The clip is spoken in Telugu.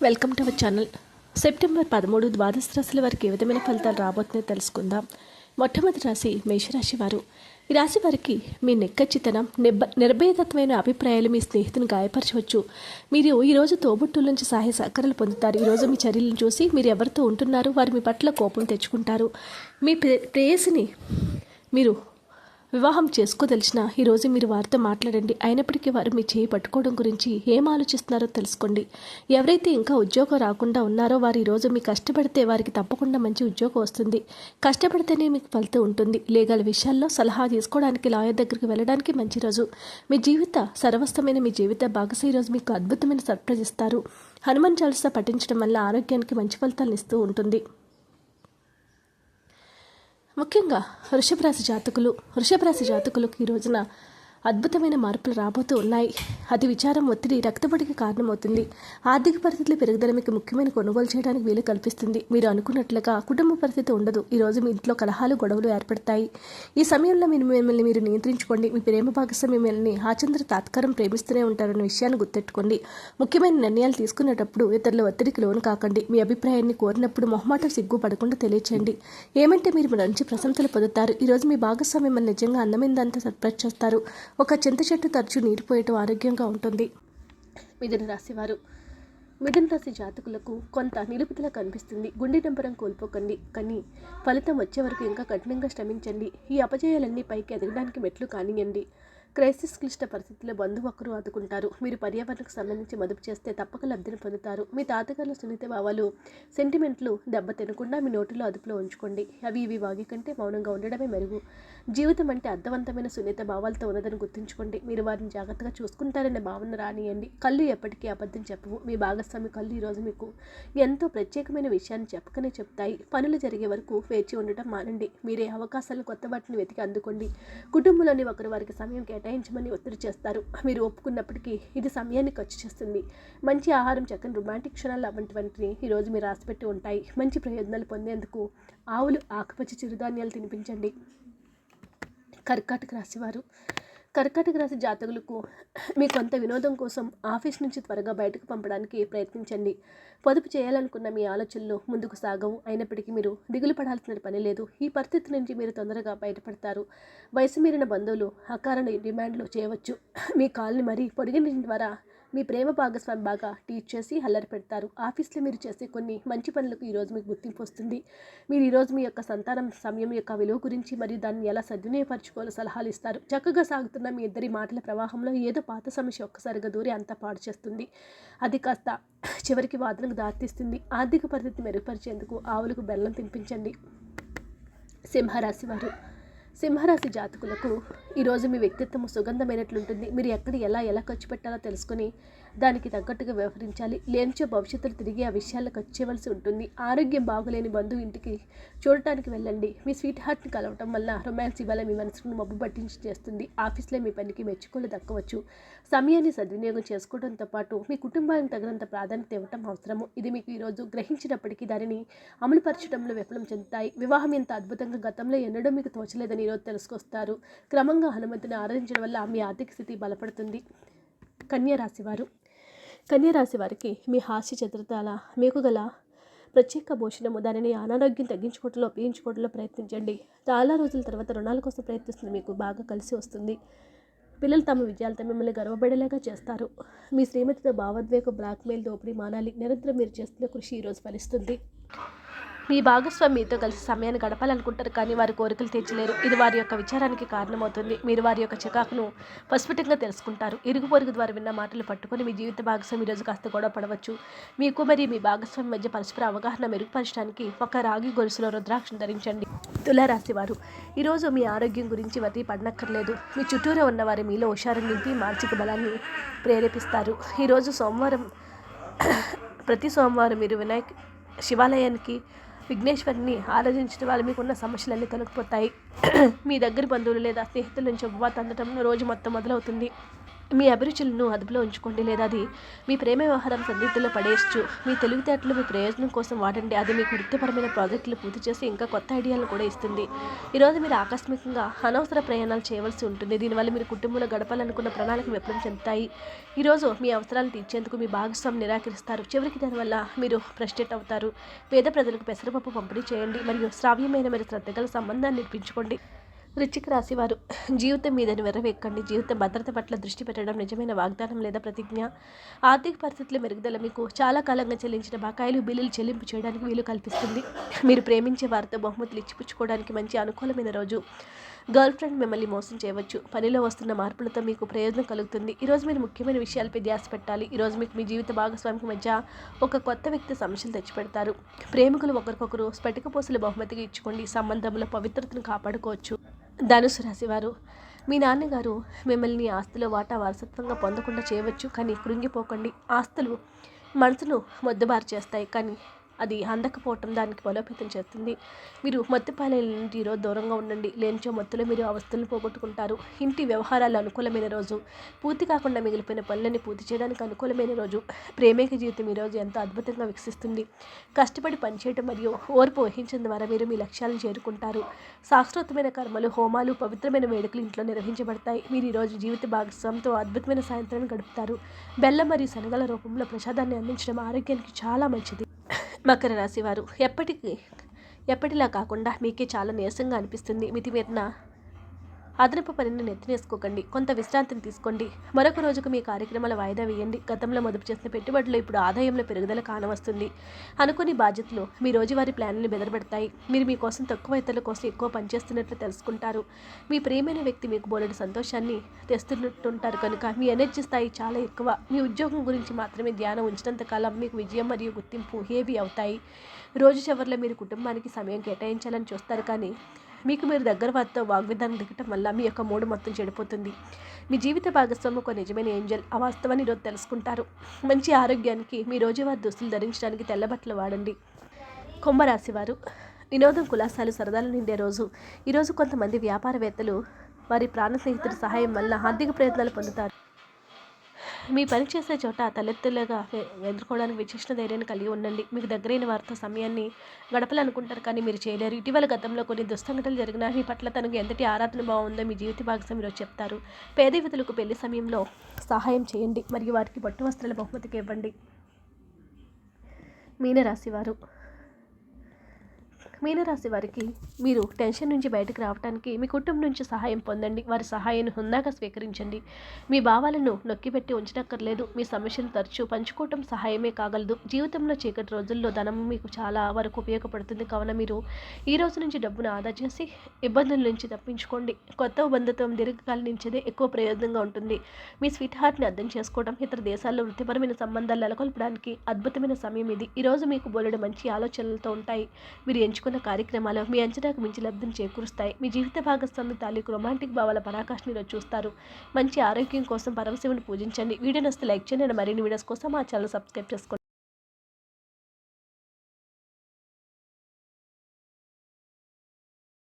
Welcome to our channel September పదమూడు ద్వాదశ రాశుల వారికి ఏ విధమైన ఫలితాలు రాబోతున్నాయో తెలుసుకుందాం. మొట్టమొదటి రాశి మేషరాశి వారు. ఈ రాశి వారికి మీ నెక్కచ్చితనం నిబ్బ నిర్భయతత్వమైన అభిప్రాయాలు మీ స్నేహితుని గాయపరచవచ్చు. మీరు ఈరోజు తోబుట్టుల నుంచి సహాయ సహకారాలు పొందుతారు. ఈరోజు మీ చర్యలను చూసి మీరు ఎవరితో ఉంటున్నారు? వారు మీ పట్ల కోపం తెచ్చుకుంటారు. మీ ప్రేయసిని మీరు వివాహం చేసుకోదలిచిన ఈరోజు మీరు వారితో మాట్లాడండి. అయినప్పటికీ వారు మీ చేయి పట్టుకోవడం గురించి ఏం ఆలోచిస్తున్నారో తెలుసుకోండి. ఎవరైతే ఇంకా ఉద్యోగం రాకుండా ఉన్నారో వారు ఈరోజు మీ కష్టపడితే వారికి తప్పకుండా మంచి ఉద్యోగం వస్తుంది. కష్టపడితేనే మీకు ఫలితం ఉంటుంది. లీగల్ విషయాల్లో సలహా తీసుకోవడానికి లాయర్ దగ్గరికి వెళ్ళడానికి మంచి రోజు. మీ జీవిత సర్వస్వమైన మీ జీవిత భాగస్వామి ఈరోజు మీకు అద్భుతమైన సర్ప్రైజ్ ఇస్తారు. హనుమాన్ చాలీసా పఠించడం వల్ల ఆరోగ్యానికి మంచి ఫలితాలను ఇస్తూ ఉంటుంది. ముఖ్యంగా వృషభ రాశి జాతకులు వృషభ రాశి జాతకులకు ఈ రోజున అద్భుతమైన మార్పులు రాబోతూ ఉన్నాయి. అది విచారం ఒత్తిడి రక్తపడికి కారణమవుతుంది. ఆర్థిక పరిస్థితుల పెరుగుదల మీకు ముఖ్యమైన కొనుగోలు చేయడానికి వీలు కల్పిస్తుంది. మీరు అనుకున్నట్లుగా కుటుంబ పరిస్థితి ఉండదు. ఈ రోజు మీ ఇంట్లో కలహాలు గొడవలు ఏర్పడతాయి. ఈ సమయంలో మీరు మిమ్మల్ని మీరు నియంత్రించుకోండి. మీ ప్రేమ భాగస్వామి మిమ్మల్ని ఆచంద్ర తాత్కారం ప్రేమిస్తూనే ఉంటారన్న విషయాన్ని గుర్తెట్టుకోండి ముఖ్యమైన నిర్ణయాలు తీసుకునేటప్పుడు ఇతరుల ఒత్తిడికి లోను కాకండి. మీ అభిప్రాయాన్ని కోరినప్పుడు మొహమాటం సిగ్గు పడకుండా తెలియచేయండి. ఏమంటే మీరు మంచి ప్రశంసలు పొందుతారు. ఈరోజు మీ భాగస్వామి మిమ్మల్ని నిజంగా అందమైందంతా సర్ప్రైజ్ చేస్తారు ఒక చింత చెట్టు తరచు నీరు పోయటం ఆరోగ్యంగా ఉంటుంది. మిథున రాశివారు మిథున రాశి జాతకులకు కొంత నిలుపుదల కనిపిస్తుంది. గుండె డంబరం కోల్పోకండి. కానీ ఫలితం వచ్చే వరకు ఇంకా కఠినంగా శ్రమించండి. ఈ అపజయాలన్నీ పైకి ఎదగడానికి మెట్లు కానియండి. క్రైసిస్ క్లిష్ట పరిస్థితుల్లో బంధువు ఒకరు ఆదుకుంటారు. మీరు పర్యావరణకు సంబంధించి మదుపు చేస్తే తప్పక లబ్ధిని పొందుతారు. మీ తాతగారుల సున్నిత భావాలు సెంటిమెంట్లు దెబ్బ తినకుండా మీ నోటిలో అదుపులో ఉంచుకోండి. అవి ఇవి వాగి కంటే మౌనంగా ఉండడమే మెరుగు. జీవితం అంటే అర్థవంతమైన సున్నిత భావాలతో ఉన్నదని గుర్తుంచుకోండి. మీరు వారిని జాగ్రత్తగా చూసుకుంటారనే భావన రానియండి. కళ్ళు ఎప్పటికీ అబద్ధం చెప్పవు. మీ భాగస్వామి కళ్ళు ఈరోజు మీకు ఎంతో ప్రత్యేకమైన విషయాన్ని చెప్పకనే చెప్తాయి. పనులు జరిగే వరకు వేచి ఉండటం మానండి. మీరే అవకాశాలు కొత్త వాటిని వెతికి అందుకోండి. కుటుంబంలోని ఒకరు వారికి సమయం కేటాయించమని ఒత్తిడి చేస్తారు. మీరు ఒప్పుకున్నప్పటికీ ఇది సమయాన్ని ఖర్చు చేస్తుంది. మంచి ఆహారం చక్కని రొమాంటిక్ క్షణాలు వంటివన్నీ ఈరోజు మీరు ఆశపెట్టి ఉంటాయి. మంచి ప్రయోజనాలు పొందేందుకు ఆవులు ఆకుపచ్చ చిరుధాన్యాలు తినిపించండి. కర్కాటక రాశివారు కర్కాటక రాశి జాతకులకు మీ కొంత వినోదం కోసం ఆఫీస్ నుంచి త్వరగా బయటకు పంపడానికి ప్రయత్నించండి. పొదుపు చేయాలనుకున్న మీ ఆలోచనలు ముందుకు సాగవు. అయినప్పటికీ మీరు దిగులు పడాల్సిన పని లేదు. ఈ పరిస్థితి నుంచి మీరు తొందరగా బయటపడతారు. వయసు మీరిన బంధువులు అకారణ డిమాండ్లు చేయవచ్చు. మీ కాల్ని మరీ పొడిగించడం ద్వారా మీ ప్రేమ భాగస్వామి బాగా టీచ్ చేసి అల్లరి పెడతారు. ఆఫీస్లో మీరు చేసే కొన్ని మంచి పనులకు ఈరోజు మీకు గుర్తింపు వస్తుంది. మీరు ఈరోజు మీ యొక్క సంతానం సమయం యొక్క విలువ గురించి మరియు దాన్ని ఎలా సద్వినియోగపరచుకోవాలో సలహాలు ఇస్తారు. చక్కగా సాగుతున్న మీ ఇద్దరి మాటల ప్రవాహంలో ఏదో పాత సమస్య ఒక్కసారిగా దూరి అంతా పాడు చేస్తుంది. అది కాస్త చివరికి వాదనకు దారితీస్తుంది. ఆర్థిక పరిస్థితి మెరుగుపరిచేందుకు ఆవులకు బెల్లం తినిపించండి. సింహరాశి వారు. సింహరాశి జాతకులకు ఈరోజు మీ వ్యక్తిత్వం సుగంధమైనట్లుంటుంది. మీరు ఎక్కడ ఎలా ఎలా ఖర్చు పెట్టాలో తెలుసుకుని దానికి తగ్గట్టుగా వ్యవహరించాలి. లేనిచో భవిష్యత్తులో తిరిగి ఆ విషయాలకు వచ్చేవలసి ఉంటుంది. ఆరోగ్యం బాగులేని బంధువు ఇంటికి చూడటానికి వెళ్ళండి. మీ స్వీట్ హార్ట్ని కలవటం వల్ల రొమాన్స్ ఇవాళ మీ మనసును మబ్బు పట్టించి చేస్తుంది. ఆఫీస్లో మీ పనికి మెచ్చుకోలు దక్కవచ్చు. సమయాన్ని సద్వినియోగం చేసుకోవడంతో పాటు మీ కుటుంబానికి తగినంత ప్రాధాన్యత ఇవ్వటం అవసరము. ఇది మీకు ఈరోజు గ్రహించినప్పటికీ దానిని అమలుపరచడంలో విఫలం చెందుతాయి. వివాహం ఎంత అద్భుతంగా గతంలో ఎన్నడూ మీకు తోచలేదని ఈరోజు తెలుసుకొస్తారు. క్రమంగా హనుమంతుని ఆరాధించడం వల్ల మీ ఆర్థిక స్థితి బలపడుతుంది. కన్యా రాశివారు కన్యరాశి వారికి మీ హాస్య చతురతాల మీకు గల ప్రత్యేక భోషణము దానిని అనారోగ్యం తగ్గించుకోవడంలో ఉపయోగించుకోవడంలో ప్రయత్నించండి. చాలా రోజుల తర్వాత రుణాల కోసం ప్రయత్నిస్తుంది మీకు బాగా కలిసి వస్తుంది. పిల్లలు తమ విజయాలతో మిమ్మల్ని గర్వపడేలాగా చేస్తారు. మీ శ్రీమతితో భావోద్వేగ బ్లాక్మెయిల్ దోపిడీ మానాలి నిరంతరం మీరు చేస్తున్న కృషి ఈరోజు ఫలిస్తుంది. మీ భాగస్వామి మీతో కలిసి సమయాన్ని గడపాలనుకుంటారు కానీ వారి కోరికలు తీర్చలేరు. ఇది వారి యొక్క విచారానికి కారణమవుతుంది. మీరు వారి యొక్క చికాకును పసుపుటంగా తెలుసుకుంటారు. ఇరుగు పొరుగు ద్వారా విన్న మాటలు పట్టుకొని మీ జీవిత భాగస్వామి ఈరోజు కాస్త గొడవ పడవచ్చు. మీకు మరియు మీ భాగస్వామి మధ్య పరస్పర అవగాహన మెరుగుపరచడానికి ఒక రాగి గొలుసులో రుద్రాక్షను ధరించండి. తులారాశి వారు ఈరోజు మీ ఆరోగ్యం గురించి వరి పడనక్కర్లేదు. మీ చుట్టూరా ఉన్నవారు మీలో హుషారు నింపి మానసిక బలాన్ని ప్రేరేపిస్తారు. ఈరోజు సోమవారం ప్రతి సోమవారం మీరు వినాయక్ శివాలయానికి విఘ్నేశ్వరిని ఆరాధించడం వల్ల మీకున్న సమస్యలన్నీ తొలగిపోతాయి. మీ దగ్గర బంధువులు లేదా స్నేహితుల నుంచి ఉపవాత అందటం రోజు మొత్తం మొదలవుతుంది. మీ అభిరుచులను అదుపులో ఉంచుకోండి లేదా అది మీ ప్రేమ వ్యవహారం సందిగ్ధంలో పడేయచ్చు. మీ తెలివితేటలు మీ ప్రయోజనం కోసం వాడండి. అది మీకు వృత్తిపరమైన ప్రాజెక్టులు పూర్తి చేసి ఇంకా కొత్త ఐడియాలను కూడా ఇస్తుంది. ఈరోజు మీరు ఆకస్మికంగా అనవసర ప్రయాణాలు చేయవలసి ఉంటుంది. దీనివల్ల మీరు కుటుంబంలో గడపాలనుకున్న ప్రణాళిక విఫలం చెందుతాయి. ఈరోజు మీ అవసరాలు తీర్చేందుకు మీ భాగస్వామి నిరాకరిస్తారు. చివరికి దానివల్ల మీరు ఫ్రస్ట్రేట్ అవుతారు. పేద ప్రజలకు పెసరపప్పు పంపిణీ చేయండి. మరియు శ్రావ్యమైన మరియు శ్రద్ధగల సంబంధాన్ని నిర్పించుకోండి వృచ్చిక రాశి వారు జీవితం మీద వెర్రవెక్కండి జీవిత భద్రత పట్ల దృష్టి పెట్టడం నిజమైన వాగ్దానం లేదా ప్రతిజ్ఞ. ఆర్థిక పరిస్థితుల మెరుగుదల మీకు చాలా కాలంగా చెల్లించిన బకాయిలు బిల్లులు చెల్లింపు చేయడానికి వీలు కల్పిస్తుంది. మీరు ప్రేమించే వారితో బహుమతులు ఇచ్చిపుచ్చుకోవడానికి మంచి అనుకూలమైన రోజు. గర్ల్ ఫ్రెండ్ మిమ్మల్ని మోసం చేయవచ్చు. పనిలో వస్తున్న మార్పులతో మీకు ప్రయోజనం కలుగుతుంది. ఈరోజు మీరు ముఖ్యమైన విషయాలపై ధ్యాస పెట్టాలి. ఈరోజు మీకు మీ జీవిత భాగస్వామికి మధ్య ఒక కొత్త వ్యక్తి సమస్యలు తెచ్చిపెడతారు. ప్రేమికులు ఒకరికొకరు స్ఫటిక బహుమతిగా ఇచ్చుకోండి. సంబంధంలో పవిత్రతను కాపాడుకోవచ్చు. ధనుసు రాశివారు మీ నాన్నగారు మిమ్మల్ని ఆస్తిలో వాటా వారసత్వంగా పొందకుండా చేయవచ్చు కానీ కృంగిపోకండి. ఆస్తులు మనసును మొద్దుబారు చేస్తాయి కానీ అది అందకపోవటం దానికి బలోపేతం చేస్తుంది. మీరు మత్తుపాలే నుండి దూరంగా ఉండండి. లేనిచో మత్తులో మీరు అవస్థలను పోగొట్టుకుంటారు. ఇంటి వ్యవహారాలు అనుకూలమైన రోజు పూర్తి కాకుండా మిగిలిపోయిన పనులని పూర్తి చేయడానికి అనుకూలమైన రోజు ప్రేమిక జీవితం ఈరోజు ఎంతో అద్భుతంగా వికసిస్తుంది కష్టపడి పనిచేయటం మరియు ఓర్పు వహించడం ద్వారా మీరు మీ లక్ష్యాలను చేరుకుంటారు. శాస్త్రోత్తమైన కర్మలు హోమాలు పవిత్రమైన వేడుకలు ఇంట్లో నిర్వహించబడతాయి. మీరు ఈరోజు జీవిత భాగస్వామితో అద్భుతమైన సాయంత్రాన్ని గడుపుతారు. బెల్లం మరియు శనగల రూపంలో ప్రసాదాన్ని అందించడం ఆరోగ్యానికి చాలా మంచిది. మకర రాశి వారు. ఎప్పటికీ ఎప్పటిలా కాకుండా మీకే చాలా నీరసంగా అనిపిస్తుంది. మితిమీరిన అదనపు పనిని నెత్తినేసుకోకండి కొంత విశ్రాంతిని తీసుకోండి. మరొక రోజుకు మీ కార్యక్రమాల వాయిదా వేయండి. గతంలో మొదలు చేసిన పెట్టుబడులు ఇప్పుడు ఆదాయంలో పెరుగుదల కానవస్తుంది. అనుకుని బాధ్యతలు మీ రోజువారీ ప్లాన్లు బెదరబెడతాయి. మీరు మీకోసం తక్కువ ఇతరుల కోసం ఎక్కువ పనిచేస్తున్నట్లు తెలుసుకుంటారు. మీ ప్రియమైన వ్యక్తి మీకు బోలెడు సంతోషాన్ని తెస్తున్నట్టుంటారు కనుక మీ ఎనర్జీ స్థాయి చాలా ఎక్కువ. మీ ఉద్యోగం గురించి మాత్రమే ధ్యానం ఉంచినంత కాలం మీకు విజయం మరియు గుర్తింపు హేవీ అవుతాయి? రోజు చివరిలో మీరు కుటుంబానికి సమయం కేటాయించాలని చూస్తారు కానీ మీకు మీరు దగ్గర వారితో వాగ్విధానం దిగటం వల్ల మీ యొక్క మూడు మొత్తం చెడిపోతుంది. మీ జీవిత భాగస్వామి ఒక నిజమైన ఏంజల్ ఆ వాస్తవాన్ని ఈరోజు తెలుసుకుంటారు. మంచి ఆరోగ్యానికి మీ రోజువారి దుస్తులు ధరించడానికి తెల్లబట్టలు వాడండి. కుంభరాశివారు వినోదం కులాసాలు సరదాలు నిండే రోజు. ఈరోజు కొంతమంది వ్యాపారవేత్తలు వారి ప్రాణ స్నేహితుల సహాయం వల్ల ఆర్థిక ప్రయత్నాలు పొందుతారు. మీ పని చేసే చోట తలెత్తులుగా ఎదుర్కోవడానికి విశిష్ట ధైర్యాన్ని కలిగి ఉండండి. మీకు దగ్గరైన వారితో సమయాన్ని గడపాలనుకుంటారు కానీ మీరు చేయలేరు. ఇటీవల గతంలో కొన్ని దుస్సంఘటనలు జరిగినా మీ పట్ల తనకు ఎంతటి ఆరాధన బాగుందో మీ జీవిత భాగస్వామిలో చెప్తారు. పేద యువతులకు పెళ్ళి సమయంలో సహాయం చేయండి. మరియు వారికి పట్టు వస్త్రాల బహుమతికి ఇవ్వండి. మీనరాశివారు మీనరాశి వారికి మీరు టెన్షన్ నుంచి బయటకు రావడానికి మీ కుటుంబం నుంచి సహాయం పొందండి. వారి సహాయాన్ని హుందాగా స్వీకరించండి. మీ భావాలను నొక్కిపెట్టి ఉంచనక్కర్లేదు. మీ సమస్యలు తరచూ పంచుకోవటం సహాయమే కాగలదు. జీవితంలో చీకటి రోజుల్లో ధనం మీకు చాలా వరకు ఉపయోగపడుతుంది. కావున మీరు ఈ రోజు నుంచి డబ్బును ఆదా చేసి ఇబ్బందుల నుంచి తప్పించుకోండి. కొత్త బంధుత్వం దీర్ఘకాలనించేదే ఎక్కువ ప్రయోజనంగా ఉంటుంది. మీ స్వీట్ హార్ట్ని అర్థం చేసుకోవడం ఇతర దేశాల్లో వృత్తిపరమైన సంబంధాలు నెలకొల్పడానికి అద్భుతమైన సమయం ఇది. ఈరోజు మీకు బోలెడు మంచి ఆలోచనలతో ఉంటాయి. మీరు ఎంచుకు ఎంచుకున్న కార్యక్రమాలు మీ అంచనాకు మించి లబ్ధిని చేకూరుస్తాయి. మీ జీవిత భాగస్వామి తాలూకు రొమాంటిక్ భావాల పరాకాష్ని చూస్తారు. మంచి ఆరోగ్యం కోసం పరమశివుని పూజించండి. వీడియో నస్తే లైక్ చేయండి. మరిన్ని వీడియోస్ కోసం మా ఛానల్ సబ్స్క్రైబ్ చేసుకోండి.